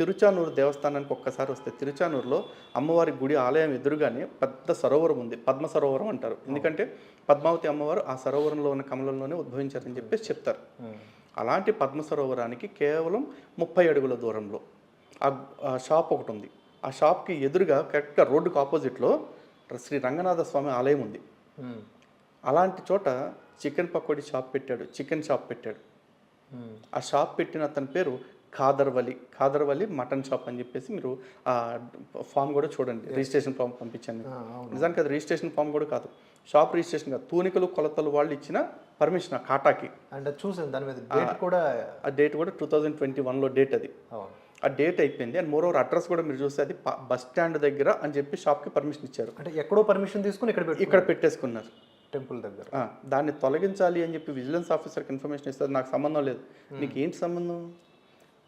తిరుచానూరు దేవస్థానానికి ఒక్కసారి వస్తే తిరుచానూరులో అమ్మవారి గుడి ఆలయం ఎదురుగానే పెద్ద సరోవరం ఉంది. పద్మ సరోవరం అంటారు. ఎందుకంటే పద్మావతి అమ్మవారు ఆ సరోవరంలో ఉన్న కమలంలోనే ఉద్భవించారని చెప్పేసి చెప్తారు. అలాంటి పద్మ సరోవరానికి కేవలం ముప్పై అడుగుల దూరంలో ఆ షాప్ ఒకటి ఉంది. ఆ షాప్కి ఎదురుగా కరెక్ట్గా రోడ్డుకు ఆపోజిట్లో శ్రీ రంగనాథ స్వామి ఆలయం ఉంది. అలాంటి చోట చికెన్ పకోడీ షాప్ పెట్టాడు. చికెన్ షాప్ పెట్టాడు. ఆ షాప్ పెట్టిన అతని పేరు ఖాదర్వలి ఖాదర్వలి మటన్ షాప్ అని చెప్పేసి మీరు ఆ ఫామ్ కూడా చూడండి రిజిస్ట్రేషన్ ఫామ్ పంపించండి. నిజానికి అది రిజిస్ట్రేషన్ ఫామ్ కూడా కాదు. షాప్ రిజిస్ట్రేషన్ కాదు. తూనికలు కొలతలు వాళ్ళు ఇచ్చిన పర్మిషన్ ఆ కాటాకి. అండ్ చూసాను దాని మీద డేట్ కూడా ఆ డేట్ కూడా టూ థౌజండ్ ట్వంటీ వన్లో డేట్ అది ఆ డేట్ అయిపోయింది. అండ్ మోర్ ఓవర్ అడ్రస్ కూడా మీరు చూస్తే అది బస్ స్టాండ్ దగ్గర అని చెప్పి షాప్కి పర్మిషన్ ఇచ్చారు. అంటే ఎక్కడో పర్మిషన్ తీసుకుని ఇక్కడ ఇక్కడ పెట్టేసుకున్నారు. టెంపుల్ దగ్గర. దాన్ని తొలగించాలి అని చెప్పి విజిలెన్స్ ఆఫీసర్కి ఇన్ఫర్మేషన్ ఇస్తారు నాకు సంబంధం లేదు. నీకు ఏంటి సంబంధం?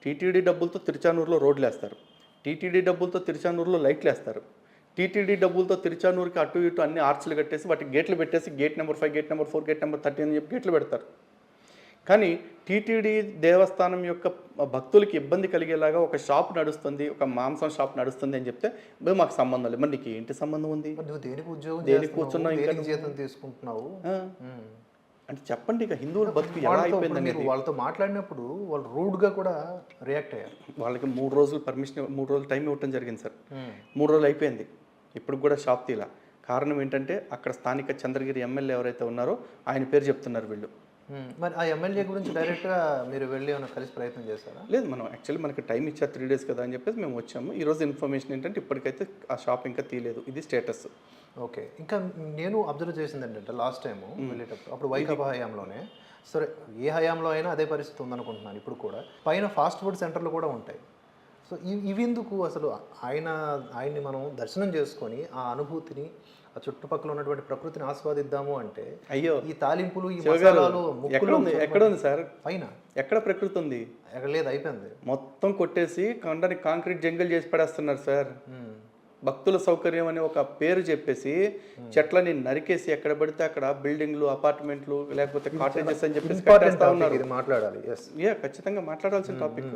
టీటీడీ డబ్బులతో తిరుచానూరులో రోడ్లు వేస్తారు. టీటీడీ డబ్బులతో తిరుచానూరులో లైట్లు వేస్తారు. టీటీడీ డబ్బులతో తిరుచానూరుకి అటు ఇటు అన్ని ఆర్చ్లు కట్టేసి వాటికి గేట్లు పెట్టేసి gate number five gate number four gate number thirty అని చెప్పి గేట్లు పెడతారు. కానీ టీటీడీ దేవస్థానం యొక్క భక్తులకి ఇబ్బంది కలిగేలాగా ఒక షాప్ నడుస్తుంది ఒక మాంసం షాప్ నడుస్తుంది అని చెప్తే "బే, మాకు సంబంధం లేదు. మరి నీకు ఏంటి సంబంధం ఉంది? దేనికి ఉద్యోగం దేనికి? కూర్చున్నావు ఇంకా జీతం తీసుకుంటున్నావు? మ్మ్. అంటే చెప్పండి ఇక హిందువుల బతుకు ఎలా అయిపోయింది వాళ్ళతో మాట్లాడినప్పుడు వాళ్ళు రూడ్గా కూడా రియాక్ట్ అయ్యారు. వాళ్ళకి మూడు రోజులు పర్మిషన్ మూడు రోజులు టైం ఇవ్వటం జరిగింది సార్. మూడు రోజులు అయిపోయింది. ఇప్పుడు కూడా షాప్ తీలా కారణం ఏంటంటే అక్కడ స్థానిక చంద్రగిరి ఎమ్మెల్యే ఎవరైతే ఉన్నారో ఆయన పేరు చెప్తున్నారు వీళ్ళు. మరి ఆ ఎమ్మెల్యే గురించి డైరెక్ట్గా మీరు వెళ్ళి ఏమైనా కలిసి ప్రయత్నం చేశారా? లేదు మనం యాక్చువల్లీ మనకి టైం ఇచ్చారు త్రీ డేస్ కదా అని చెప్పేసి మేము వచ్చాము. ఈ రోజు ఇన్ఫర్మేషన్ ఏంటంటే ఇప్పటికైతే ఆ షాప్ ఇంకా తీయలేదు. ఇది స్టేటస్. ఓకే. ఇంకా నేను అబ్జర్వ్ చేసింది ఏంటంటే లాస్ట్ టైం వెళ్ళేటప్పుడు అప్పుడు వైకాపా హయాంలోనే. సరే ఏ హయాంలో అయినా అదే పరిస్థితి ఉందనుకుంటున్నాను ఇప్పుడు కూడా. పైన ఫాస్ట్ ఫుడ్ సెంటర్లు కూడా ఉంటాయి. సో ఇవి ఇవెందుకు అసలు ఆయన ఆయన్ని మనం దర్శనం చేసుకొని ఆ అనుభూతిని ఆ చుట్టుపక్కల ఉన్నటువంటి ప్రకృతిని ఆస్వాదిద్దాము అంటే అయ్యో ఈ తాలింపులు ఈ మసాలాలు ఎక్కడ ఉంది? ఎక్కడ ఉంది సార్? పైన. ఎక్కడ ప్రకృతి ఉంది? ఎక్కడ లేదు అయిపోయింది. మొత్తం కొట్టేసి కొండని కాంక్రీట్ జంగల్ చేసి పడేస్తున్నారు సార్. భక్తుల సౌకర్యం అనే ఒక పేరు చెప్పేసి చెట్లని నరికేసి ఎక్కడ పడితే అక్కడ బిల్డింగ్లు అపార్ట్మెంట్లు లేకపోతే కాటేజెస్ అని చెప్పేసి మాట్లాడాలి. యా ఖచ్చితంగా మాట్లాడాల్సిన టాపిక్